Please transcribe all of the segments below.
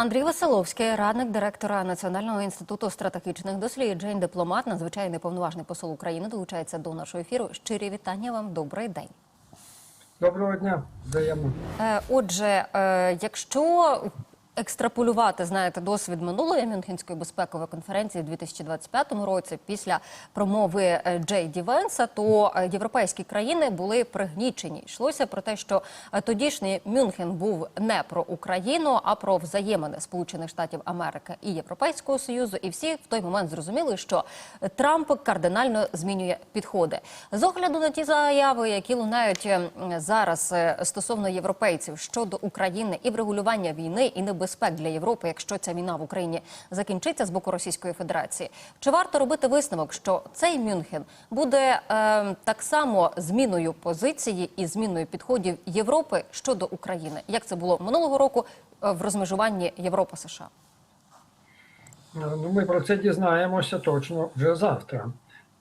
Андрій Василовський, радник директора Національного інституту стратегічних досліджень, дипломат, надзвичайний повноважний посол України, долучається до нашого ефіру. Щирі вітання вам. Добрий день. Доброго дня, взаємно. Е, Отже, е, якщо екстраполювати, знаєте, досвід минулої Мюнхенської безпекової конференції в 2025 році, після промови е, Джей Ді Венса, то е, європейські країни були пригнічені. Йшлося про те, що е, тодішній Мюнхен був не про Україну, а про взаємини Сполучених Штатів Америки і Європейського Союзу. І всі в той момент зрозуміли, що Трамп кардинально змінює підходи. З огляду на ті заяви, які лунають зараз стосовно європейців щодо України і врегулювання війни і небезпек для Європи, якщо ця війна в Україні закінчиться з боку Російської Федерації, чи варто робити висновок, що цей Мюнхен буде е, так само зміною позиції і зміною підходів Європи щодо України, як це було минулого року е, в розмежуванні Європа США? Ну, ми про це дізнаємося точно вже завтра.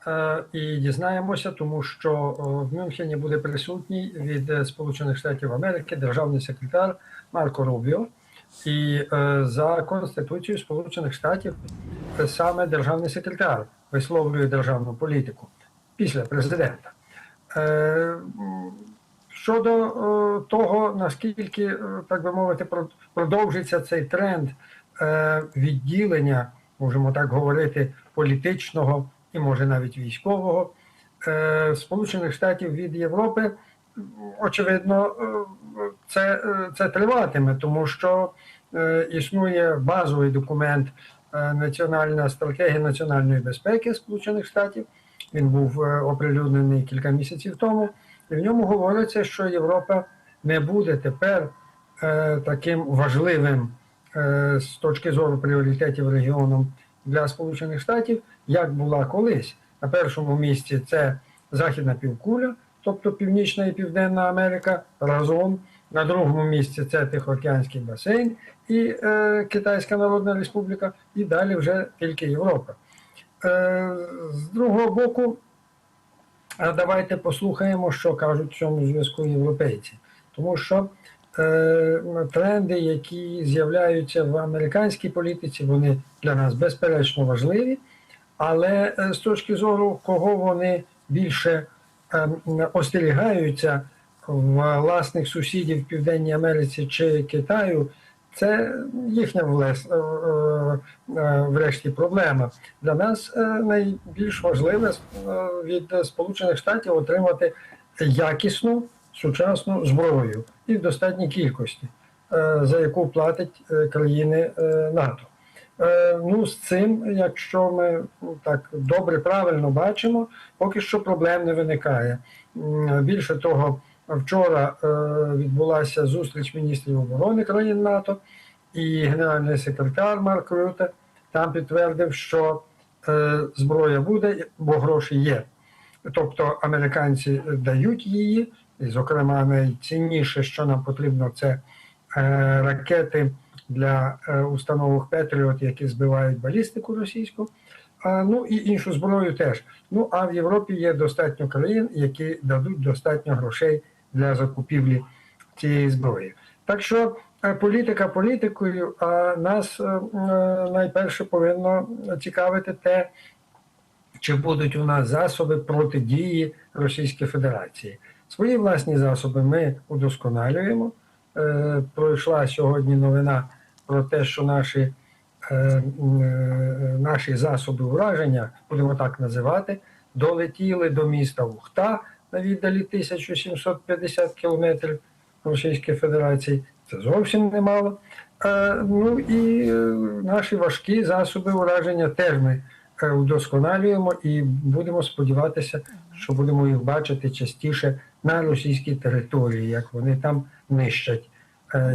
Е, І дізнаємося, тому що е, в Мюнхені буде присутній від е, Сполучених Штатів Америки державний секретар Марко Рубіо. І е, за Конституцією Сполучених Штатів саме державний секретар висловлює державну політику після президента. Е, Щодо е, того, наскільки, е, так би мовити, продовжиться цей тренд е, відділення, можемо так говорити, політичного і може навіть військового е, Сполучених Штатів від Європи, очевидно, е, це, е, це триватиме, тому що е, існує базовий документ Національна стратегія національної безпеки Сполучених Штатів. Він був оприлюднений кілька місяців тому. І в ньому говориться, що Європа не буде тепер таким важливим з точки зору пріоритетів регіоном для Сполучених Штатів, як була колись. На першому місці це Західна півкуля, тобто Північна і Південна Америка разом. На другому місці це Тихоокеанський басейн і е, Китайська Народна Республіка, і далі вже тільки Європа. Е, з другого боку, давайте послухаємо, що кажуть в цьому зв'язку європейці. Тому що е, тренди, які з'являються в американській політиці, вони для нас безперечно важливі, але е, з точки зору, кого вони більше е, остерігаються власних сусідів в Південній Америці чи Китаю, це їхня е, е, е, врешті проблема. Для нас найбільш важливе від Сполучених Штатів отримати якісну сучасну зброю і в достатній кількості, за яку платять країни НАТО. Е, Ну, з цим, якщо ми ну, так добре, правильно бачимо, поки що проблем не виникає. Більше того, вчора е, відбулася зустріч міністрів оборони країн НАТО, і генеральний секретар Марк Рюте там підтвердив, що е, зброя буде, бо гроші є. Тобто американці дають її, і, зокрема, найцінніше, що нам потрібно, це ракети для е, установок Петріот, які збивають балістику російську. А, ну і іншу зброю теж. Ну а в Європі є достатньо країн, які дадуть достатньо грошей для закупівлі цієї зброї. Так що е, політика політикою, а нас е, найперше повинно цікавити те, чи будуть у нас засоби протидії Російській Федерації. Свої власні засоби ми удосконалюємо. Пройшла сьогодні новина про те, що наші, е, е, наші засоби ураження, будемо так називати, долетіли до міста Ухта на віддалі 1750 кілометрів Російської Федерації. Це зовсім немало. Е, ну і наші важкі засоби ураження теж ми удосконалюємо і будемо сподіватися, що будемо їх бачити частіше на російській території, як вони там нищать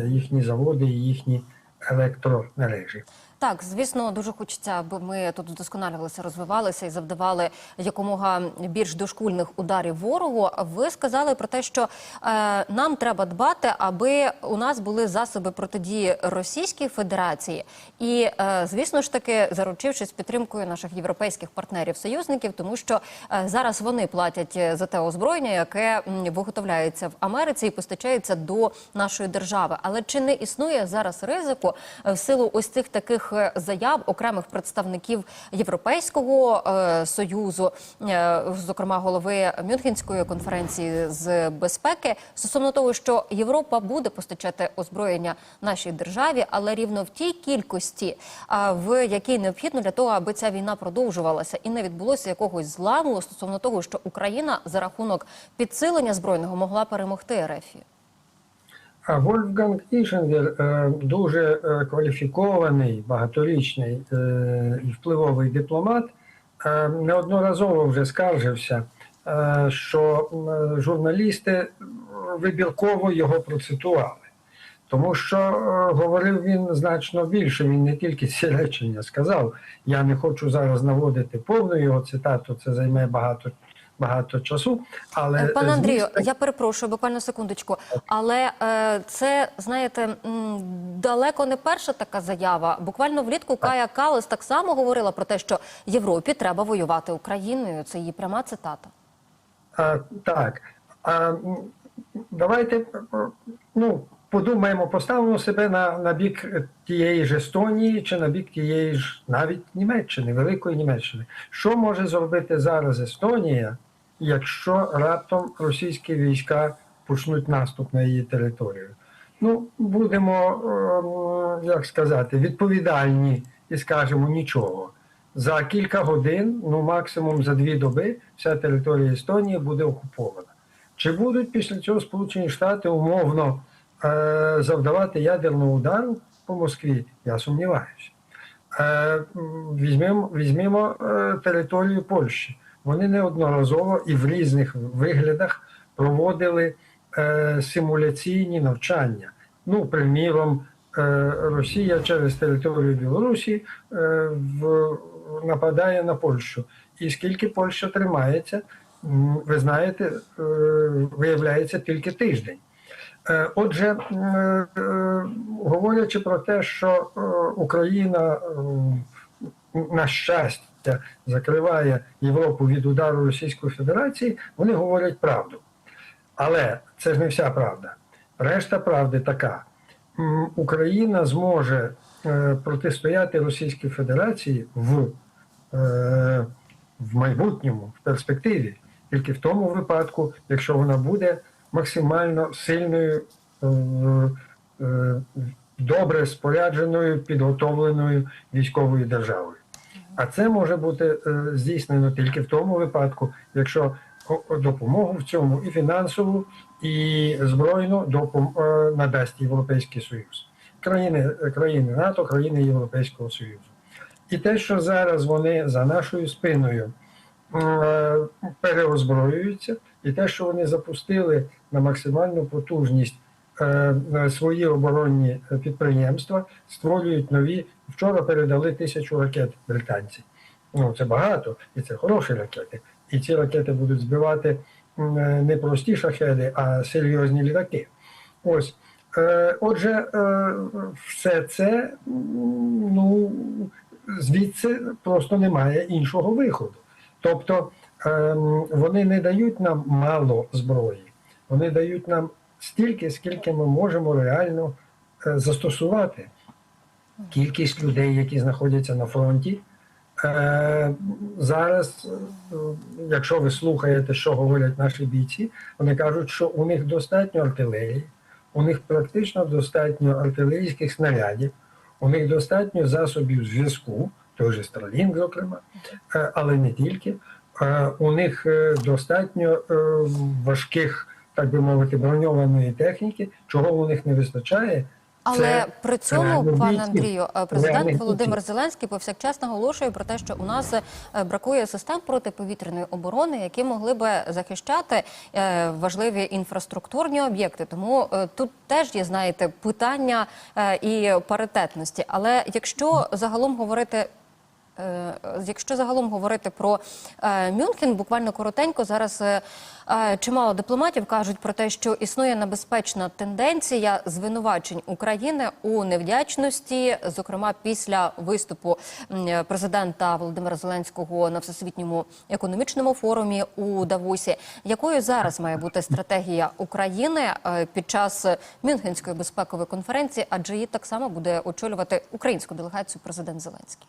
їхні заводи і їхні електромережі. Так, звісно, дуже хочеться, аби ми тут вдосконалювалися, розвивалися і завдавали якомога більш дошкульних ударів ворогу. Ви сказали про те, що е, нам треба дбати, аби у нас були засоби протидії Російській Федерації, і е, звісно ж таки заручившись підтримкою наших європейських партнерів-союзників, тому що е, зараз вони платять е, за те озброєння, яке виготовляється в Америці і постачається до нашої держави. Але чи не існує зараз ризику в силу ось цих таких заяв окремих представників Європейського е, союзу, е, зокрема голови Мюнхенської конференції з безпеки, стосовно того, що Європа буде постачати озброєння нашій державі, але рівно в тій кількості, а, в якій необхідно для того, аби ця війна продовжувалася і не відбулося якогось зламу стосовно того, що Україна за рахунок підсилення збройного могла перемогти РФ. Вольфганг Ішенгер е, дуже е, кваліфікований, багаторічний е, і впливовий дипломат, неодноразово вже скаржився, що журналісти вибірково його процитували. Тому що говорив він значно більше, він не тільки ці речення сказав. Я не хочу зараз наводити повну його цитату, це займе багато, багато часу. Але Е, Пане Андрію, зміст я перепрошую, буквально секундочку. Але е, це знаєте, далеко не перша така заява. Буквально влітку Кая Калас так само говорила про те, що Європі треба воювати Україною. Це її пряма цитата. А, так. А, давайте ну, подумаємо, поставимо себе на, на бік тієї ж Естонії чи на бік тієї ж навіть Німеччини, Великої Німеччини. Що може зробити зараз Естонія, якщо раптом російські війська почнуть наступ на її територію? Ну, будемо, ем, як сказати, відповідальні і скажемо нічого. За кілька годин, ну максимум за дві доби, вся територія Естонії буде окупована. Чи будуть після цього Сполучені Штати умовно завдавати ядерного удару по Москві? Я сумніваюся. Е, візьмемо візьмемо е, територію Польщі. Вони неодноразово і в різних виглядах проводили е, симуляційні навчання. Ну, приміром, е, Росія через територію Білорусі е, нападає на Польщу. І скільки Польща тримається, ви знаєте, е, виявляється тільки тиждень. Е, Отже, е, говорячи про те, що е, Україна, е, на щастя, закриває Європу від удару Російської Федерації, вони говорять правду. Але це ж не вся правда. Решта правди така: Україна зможе е, протистояти Російській Федерації в, е, в майбутньому, в перспективі, тільки в тому випадку, якщо вона буде максимально сильною, е, е, добре спорядженою, підготовленою військовою державою. А це може бути е, здійснено тільки в тому випадку, якщо допомогу в цьому і фінансову, і збройну допом- надасть Європейський Союз, країни, країни НАТО, країни Європейського Союзу. І те, що зараз вони за нашою спиною переозброюються, і те, що вони запустили на максимальну потужність е, свої оборонні підприємства, створюють нові. Вчора передали тисячу ракет британці. Ну це багато, і це хороші ракети. І ці ракети будуть збивати е, не прості шахеди, а серйозні літаки. Ось. Е, Отже, все це ну, звідси просто немає іншого виходу. Тобто ем, вони не дають нам мало зброї, вони дають нам стільки, скільки ми можемо реально е, застосувати. Кількість людей, які знаходяться на фронті. Е, зараз, е, якщо ви слухаєте, що говорять наші бійці, вони кажуть, що у них достатньо артилерії, у них практично достатньо артилерійських снарядів, у них достатньо засобів зв'язку, той же Starlink, зокрема, але не тільки. У них достатньо важких, так би мовити, броньованої техніки, чого у них не вистачає Але Це при цьому, пане. Андрію, е, президент Володимир. Зеленський повсякчас наголошує про те, що у нас е, бракує систем протиповітряної оборони, які могли би захищати е, важливі інфраструктурні об'єкти. Тому тут теж є, знаєте, питання і паритетності. Але якщо загалом говорити. Е, Якщо загалом говорити про е, Мюнхен, буквально коротенько зараз е, чимало дипломатів кажуть про те, що існує небезпечна тенденція звинувачень України у невдячності, зокрема після виступу президента Володимира Зеленського на всесвітньому економічному форумі у Давосі. Якою зараз має бути стратегія України під час Мюнхенської безпекової конференції? Адже її так само буде очолювати українську делегацію президент Зеленський.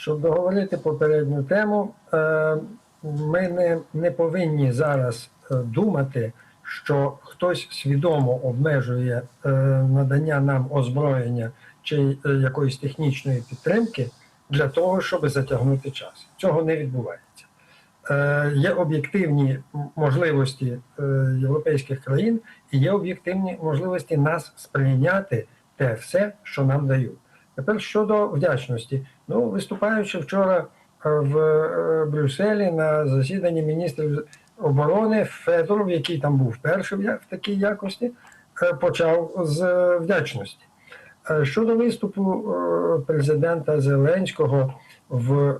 Щоб договорити попередню тему, е, ми не, не повинні зараз е, думати, що хтось свідомо обмежує е, надання нам озброєння чи якоїсь технічної підтримки для того, щоб затягнути час. Цього не відбувається. Є об'єктивні можливості європейських країн і є об'єктивні можливості нас сприйняти те все, що нам дають. Тепер щодо вдячності, ну виступаючи вчора е, в е, Брюсселі на засіданні міністрів оборони Федоров, який там був перший в такій якості, е, почав з вдячності. Щодо виступу президента Зеленського в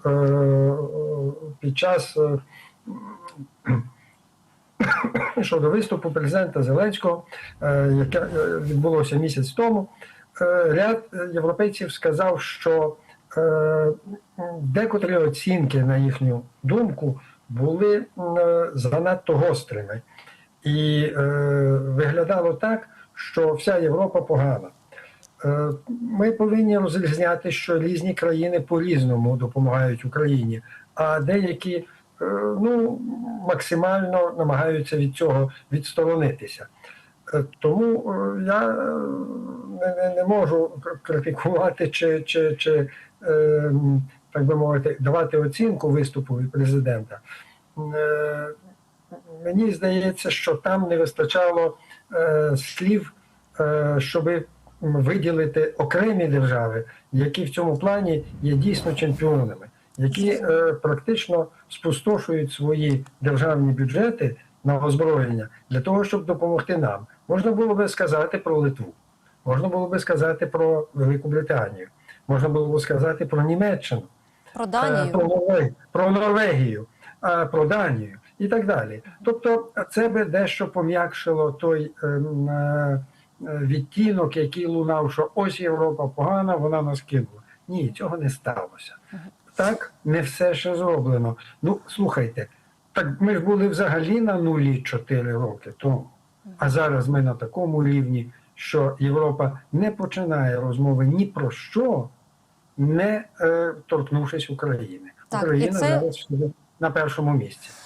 під час щодо виступу президента Зеленського, яке відбулося місяць тому, ряд європейців сказав, що декотрі оцінки, на їхню думку, були е, занадто гострими. І е, виглядало так, що вся Європа погана. Е, Ми повинні розрізняти, що різні країни по-різному допомагають Україні, а деякі е, ну, максимально намагаються від цього відсторонитися. Тому е, я е, не, не, можу критикувати чи, чи, чи е, так би мовити, давати оцінку виступу від президента. Мені здається, що там не вистачало слів, щоби виділити окремі держави, які в цьому плані є дійсно чемпіонами, які практично спустошують свої державні бюджети на озброєння для того, щоб допомогти нам. Можна було би сказати про Литву, можна було би сказати про Велику Британію, можна було би сказати про Німеччину, Про е, Данію. про Норвегію, про Норвегію, е, про Данію і так далі. Тобто, це би дещо пом'якшило той ем, е, е, відтінок, який лунав, що ось Європа погана, вона нас кинула. Ні, цього не сталося. Так, не все ще зроблено. Ну, слухайте, так ми ж були взагалі на нулі 4 роки тому. А зараз ми на такому рівні, що Європа не починає розмови ні про що, не е, торкнувшись України. Так, Україна це- зараз на першому місці.